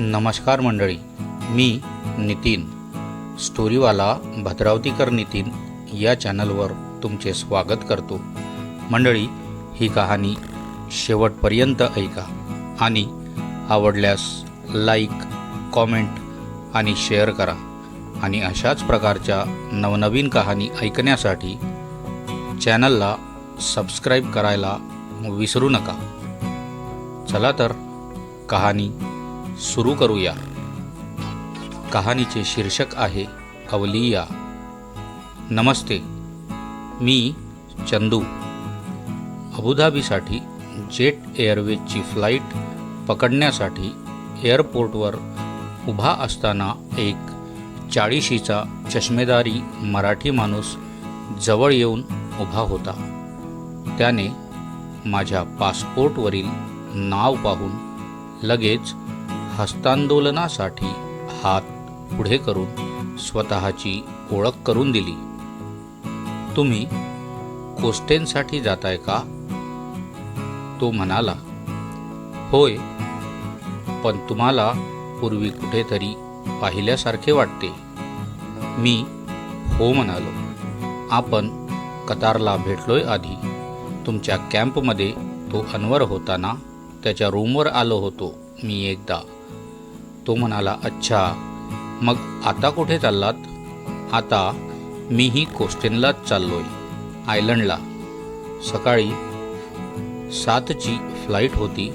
नमस्कार मंडळी मी नितीन. स्टोरीवाला भद्रावतीकर नितीन या चॅनलवर तुमचे स्वागत करतो. मंडळी ही कहाणी शेवटपर्यंत ऐका आणि आवडल्यास लाईक कॉमेंट आणि शेअर करा आणि अशाच प्रकारच्या नवनवीन कहाणी ऐकण्यासाठी चॅनलला सबस्क्राईब करायला विसरू नका. चला तर कहाणी सुरू करूया. कहाणीचे शीर्षक आहे अवलिया. नमस्ते मी चंदू. अबुधाबीसाठी जेट एअरवेजची फ्लाईट पकडण्यासाठी एअरपोर्टवर उभा असताना एक चाळीशीचा चष्मेदारी मराठी माणूस जवळ येऊन उभा होता. त्याने माझ्या पासपोर्टवरील नाव पाहून लगेच हस्तांदोलनासाठी हात पुढे करून स्वतःची ओळख करून दिली. तुम्ही कोस्टेनसाठी जाताय का? तो म्हणाला होय पण तुम्हाला पूर्वी कुठेतरी पाहिल्यासारखे वाटते. मी हो म्हणालो. आपण कतारला भेटलोय आधी. तुमच्या कॅम्पमध्ये तो अनवर होताना त्याच्या रूमवर आलो होतो मी एकदा. तो म्हणाला अच्छा मग आता कुठे चाललात? आता मीही कोस्टेनलाच चाललोय आयलंडला. सकाळी सातची फ्लाईट होती.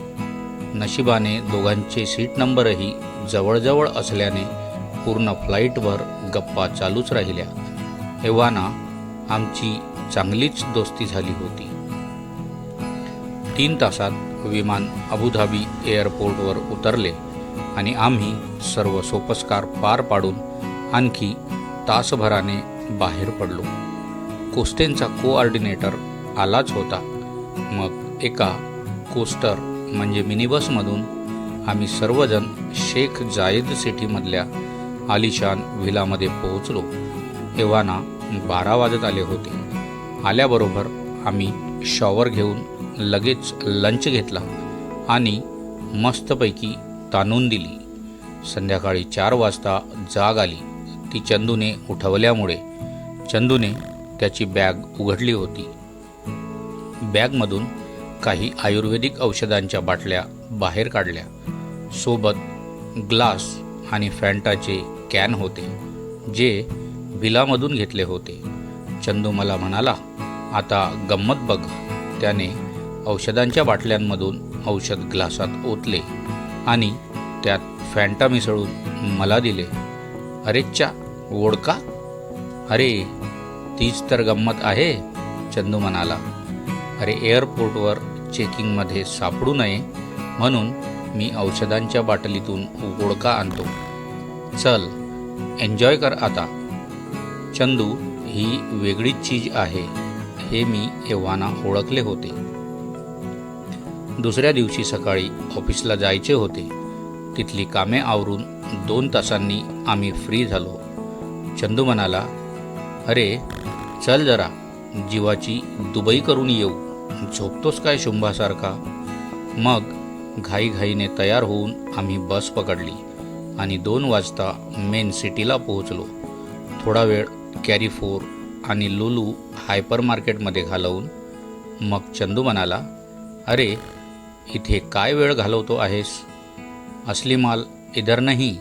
नशिबाने दोघांचे सीट नंबरही जवळजवळ असल्याने पूर्ण फ्लाईटवर गप्पा चालूच राहिल्या. एव्हाना आमची चांगलीच दोस्ती झाली होती. तीन तासात विमान अबुधाबी एअरपोर्टवर उतरले. आणि आम्ही सर्व सोपस्कार पार पाडून आणखी तासभराने बाहेर पडलो. कोस्टेनचा कोऑर्डिनेटर आलाच होता. मग एका कोस्टर म्हणजे मिनीबसमधून आम्ही सर्वजण शेख जायद सिटीमधल्या आलिशान व्हिलामध्ये पोहोचलो. एव्हाना बारा वाजत आले होते. आल्याबरोबर आम्ही शॉवर घेऊन लगेच लंच घेतला आणि मस्तपैकी ताणून दिली. संध्याकाळी चार वाजता जाग आली. ती चंदूने उठवल्यामुळे चंदूने त्याची बॅग उघडली होती. बॅगमधून काही आयुर्वेदिक औषधांच्या बाटल्या बाहेर काढल्या. सोबत ग्लास आणि फॅन्टाचे कॅन होते जे बिलामधून घेतले होते. चंदू मला म्हणाला आता गंमत बघ. त्याने औषधांच्या बाटल्यांमधून औषध ग्लासात ओतले. आणि त्यात फॅन्टा मिसळून मला दिले. अरेच्चा वोडका अरे तीच तर गंमत आहे चंदू म्हणाला. अरे एअरपोर्टवर चेकिंगमध्ये सापडू नये म्हणून मी औषधांच्या बाटलीतून वोडका आणतो. चल एन्जॉय कर आता. चंदू ही वेगळीच चीज आहे हे मी एव्हाना ओळखले होते. दुसऱ्या दिवशी सकाळी ऑफिसला जायचे होते. तिथली कामे आवरून दोन तासांनी आम्ही फ्री झालो. चंदू म्हणाला अरे चल जरा जीवाची दुबई करून येऊ. झोपतोस काय शुंभासारखा? मग घाईघाईने तयार होऊन आम्ही बस पकडली आणि दोन वाजता मेन सिटीला पोहोचलो. थोडा वेळ कॅरीफोर आणि लुलू हायपर मार्केटमध्ये घालवून मग चंदू म्हणाला अरे इथे काय वेळ घालवतो आहेस? असली माल इधर नाही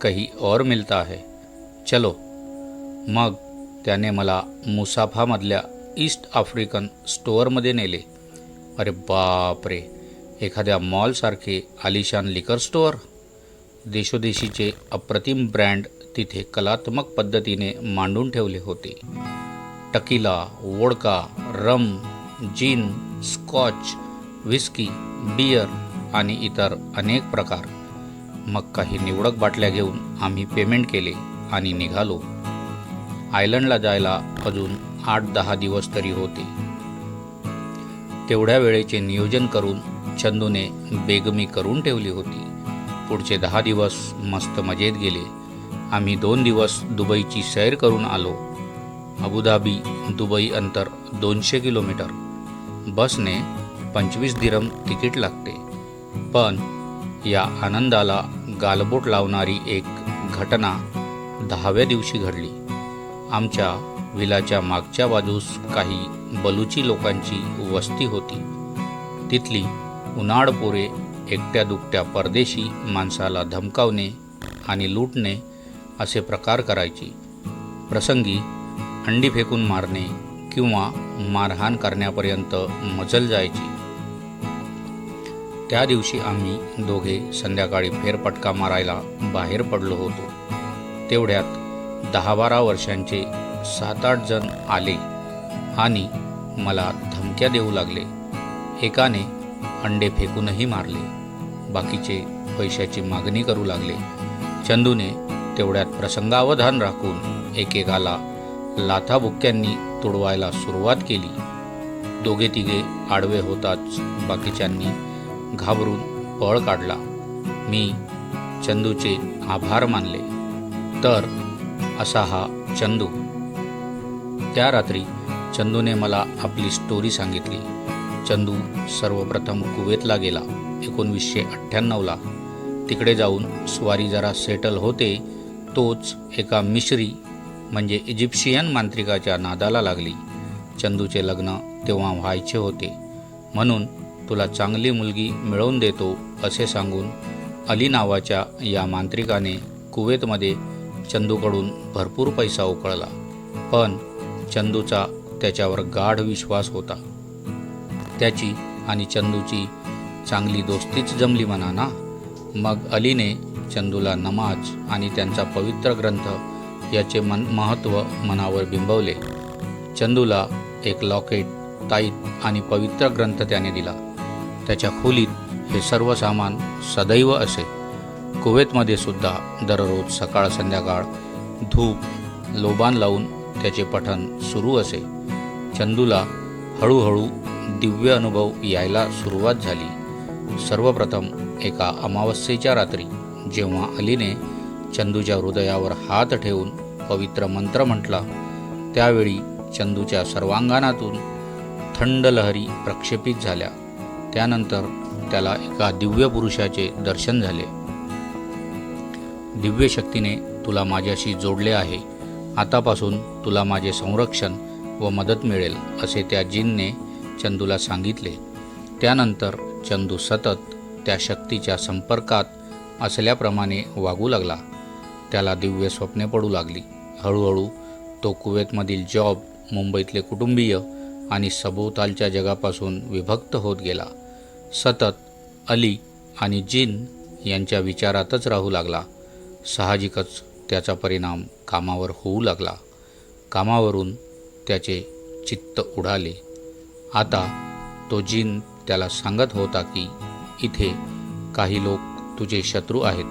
कहीं और मिलता है. चलो. मग त्याने मला मुसाफामधल्या ईस्ट आफ्रिकन स्टोअरमध्ये नेले. अरे बाप रे एखाद्या मॉलसारखे आलिशान लिकर स्टोअर? देशोदेशीचे अप्रतिम ब्रँड तिथे कलात्मक पद्धतीने मांडून ठेवले होते. Tequila vodka rum gin scotch whisky beer आणि इतर अनेक प्रकार. मग काही निवडक बाटल्या घेऊन आम्ही पेमेंट केले आणि निघालो. आयलंडला जायला अजून आठ दहा दिवस तरी होते. तेवढ्या वेळेचे नियोजन करून चंदूने बेगमी करून ठेवली होती. पुढचे दहा दिवस मस्त मजेत गेले. आम्ही दोन दिवस दुबईची सैर करून आलो. अबुधाबी दुबई अंतर दोनशे किलोमीटर. बसने पंचवीस दिरम तिकीट लागते. पण या आनंदाला गालबोट लावणारी एक घटना दहाव्या दिवशी घडली. आमच्या विलाच्या मागच्या बाजूस काही बलुची लोकांची वस्ती होती. तिथली उन्हाळ पोरे एकट्या दुकट्या परदेशी माणसाला धमकावणे आणि लुटणे असे प्रकार करायची. प्रसंगी अंडी फेकून मारणे किंवा मारहाण करण्यापर्यंत मजल जायची. त्या दिवशी आम्ही दोघे संध्याकाळी फेरपटका मारायला बाहेर पडलो होतो. तेवढ्यात दहा बारा वर्षांचे सात आठ जण आले आणि मला धमक्या देऊ लागले. एकाने अंडे फेकूनही मारले. बाकीचे पैशाची मागणी करू लागले. चंदूने तेवढ्यात प्रसंगावधान राखून एकेकाला लाथाबुक्क्यांनी तुडवायला सुरुवात केली. दोघे तिघे आडवे होताच बाकीच्यांनी घाबरून पळ काढला. मी चंदूचे आभार मानले. तर असा हा चंदू. त्या रात्री चंदूने मला आपली स्टोरी सांगितली. चंदू सर्वप्रथम कुवेतला गेला एकोणवीसशे अठ्ठ्याण्णवला. तिकडे जाऊन स्वारी जरा सेटल होते तोच एका मिश्री म्हणजे इजिप्शियन मांत्रिकाच्या नादाला लागली. चंदूचे लग्न तेव्हा व्हायचे होते. म्हणून तुला चांगली मुलगी मिळवून देतो असे सांगून अली नावाच्या या मांत्रिकाने कुवेतमध्ये चंदूकडून भरपूर पैसा उकळला. पण चंदूचा त्याच्यावर गाढ विश्वास होता. त्याची आणि चंदूची चांगली दोस्तीच जमली म्हणा ना? मग अलीने चंदूला नमाज आणि त्यांचा पवित्र ग्रंथ याचे मन महत्त्व मनावर बिंबवले. चंदूला एक लॉकेट ताईत आणि पवित्र ग्रंथ त्याने दिला. त्याच्या खोलीत हे सर्व सामान सदैव असे. कुवेतमध्ये सुद्धा दररोज सकाळ संध्याकाळ धूप लोबान लावून त्याचे पठण सुरू असे. चंदूला हळूहळू दिव्य अनुभव यायला सुरुवात झाली. सर्वप्रथम एका अमावस्येच्या रात्री जेव्हा अलीने चंदूच्या हृदयावर हात ठेवून पवित्र मंत्र म्हटला त्यावेळी चंदूच्या सर्वांगणातून थंड लहरी प्रक्षेपित झाल्या. त्यानंतर त्याला एका दिव्य पुरुषाचे दर्शन झाले. दिव्य शक्तीने तुला माझ्याशी जोडले आहे. आतापासून तुला माझे संरक्षण व मदत मिळेल असे त्या जिनने चंदूला सांगितले. त्यानंतर चंदू सतत त्या शक्तीच्या संपर्कात असल्याप्रमाणे वागू लागला. त्याला दिव्य स्वप्ने पडू लागली. हळूहळू तो कुवेतमधील जॉब मुंबईतले कुटुंबीय आणि सभोवतालच्या जगापासून विभक्त होत गेला. सतत अली आणि जिन यांच्या विचारातच राहू लागला. साहजिकच त्याचा परिणाम कामावर होऊ लागला. कामावरून त्याचे चित्त उडाले. आता तो जिन त्याला सांगत होता की इथे काही लोक तुझे शत्रू आहेत.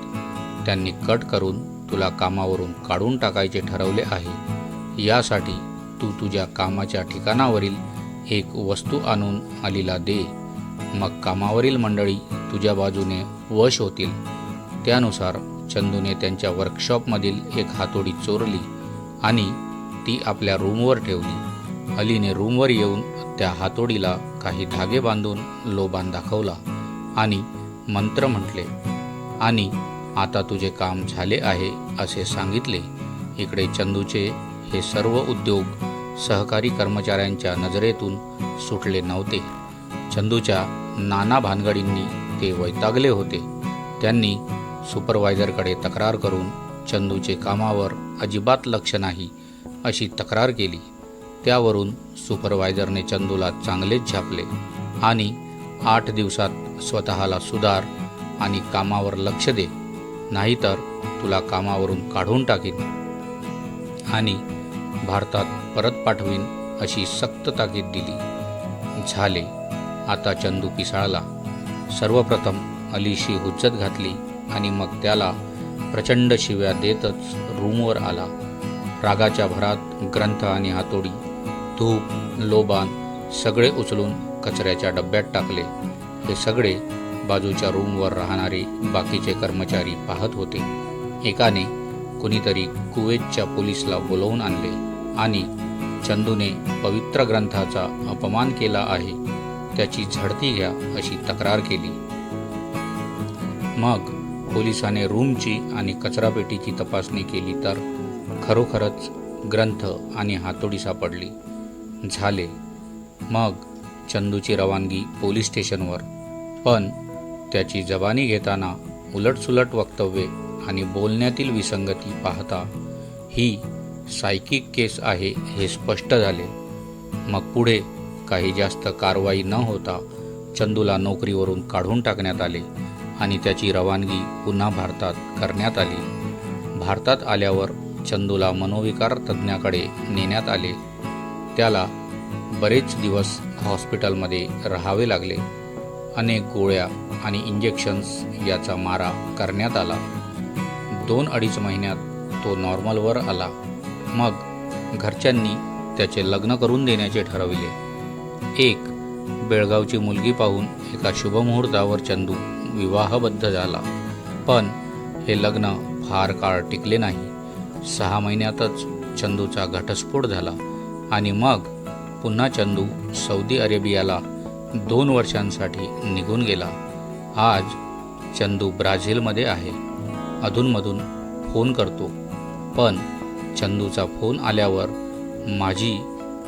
त्यांनी कट करून तुला कामावरून काढून टाकायचे ठरवले आहे. यासाठी तू तुझ्या कामाच्या ठिकाणावरील एक वस्तू आणून अलीला दे. मग कामावरील मंडळी तुझ्या बाजूने वश होतील. त्यानुसार चंदूने त्यांच्या वर्कशॉपमधील एक हातोडी चोरली आणि ती आपल्या रूमवर ठेवली. अलीने रूमवर येऊन त्या हातोडीला काही धागे बांधून लोबान दाखवला आणि मंत्र म्हटले आणि आता तुझे काम झाले आहे असे सांगितले. इकडे चंदूचे हे सर्व उद्योग सहकारी कर्मचाऱ्यांच्या नजरेतून सुटले नव्हते. चंदूच्या नाना भानगडींनी ते वैतागले होते. त्यांनी सुपरवायझरकडे तक्रार करून चंदूचे कामावर अजिबात लक्ष नाही अशी तक्रार केली. त्यावरून सुपरवायझरने चंदूला चांगलेच छापले आणि आठ दिवसात स्वतःला सुधार आणि कामावर लक्ष दे नाहीतर तुला कामावरून काढून टाकीन आणि भारतात परत पाठवीन अशी सक्त ताकीद दिली. झाले. आता चंदू पिसाळला. सर्वप्रथम अलीशी हुज्जत घातली आणि मग त्याला प्रचंड शिव्या देतच रूमवर आला. रागाच्या भरात ग्रंथ आणि हातोडी धूप लोबान सगळे उचलून कचऱ्याच्या डब्यात टाकले. हे सगळे बाजूच्या रूमवर राहणारे बाकीचे कर्मचारी पाहत होते. एकाने कुणीतरी कुवेतच्या पोलिसला बोलवून आणले आणि चंदूने पवित्र ग्रंथाचा अपमान केला आहे. त्याची झडती घ्या अशी तक्रार केली. मग पोलिसाने रूमची आणि कचरापेटीची तपासणी केली तर खरोखरच ग्रंथ आणि हातोडी सापडली. झाले. मग चंदूची रवानगी पोलीस स्टेशनवर. पण त्याची जबानी घेताना उलटसुलट वक्तव्ये आणि बोलण्यातील विसंगती पाहता ही सायकिक केस आहे हे स्पष्ट झाले. मग पुढे काही जास्त कारवाई न होता चंदूला नोकरीवरून काढून टाकण्यात आले आणि त्याची रवानगी पुन्हा भारतात करण्यात आली. भारतात आल्यावर चंदूला मनोविकार तज्ज्ञाकडे नेण्यात आले. त्याला बरेच दिवस हॉस्पिटलमध्ये राहावे लागले. अनेक गोळ्या आणि इंजेक्शन्स याचा मारा करण्यात आला. दोन अडीच महिन्यात तो नॉर्मलवर आला. मग घरच्यांनी त्याचे लग्न करून देण्याचे ठरविले. एक बेळगावची मुलगी पाहून एका शुभमुहूर्तावर चंदू विवाहबद्ध झाला. पण हे लग्न फार काळ टिकले नाही. सहा महिन्यातच चंदूचा घटस्फोट झाला आणि मग पुन्हा चंदू सौदी अरेबियाला दोन वर्षांसाठी निघून गेला. आज चंदू ब्राझीलमध्ये आहे. अधूनमधून फोन करतो. पण चंदूचा फोन आल्यावर माझी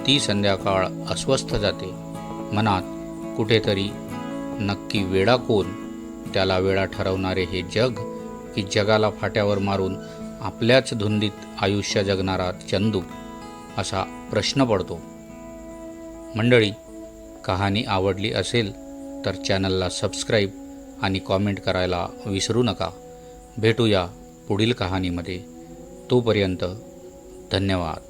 ती संध्याकाळ अस्वस्थ जाते. मनात कुठेतरी नक्की वेडा कोण? त्याला वेळा ठरवणारे हे जग की जगाला फाट्यावर मारून आपल्याच धुंदीत आयुष्य जगणारा चंदू असा प्रश्न पडतो. मंडळी कहाणी आवडली असेल तर चॅनलला सबस्क्राईब आणि कॉमेंट करायला विसरू नका. भेटूया पुढील कहाणीमध्ये. तोपर्यंत धन्यवाद.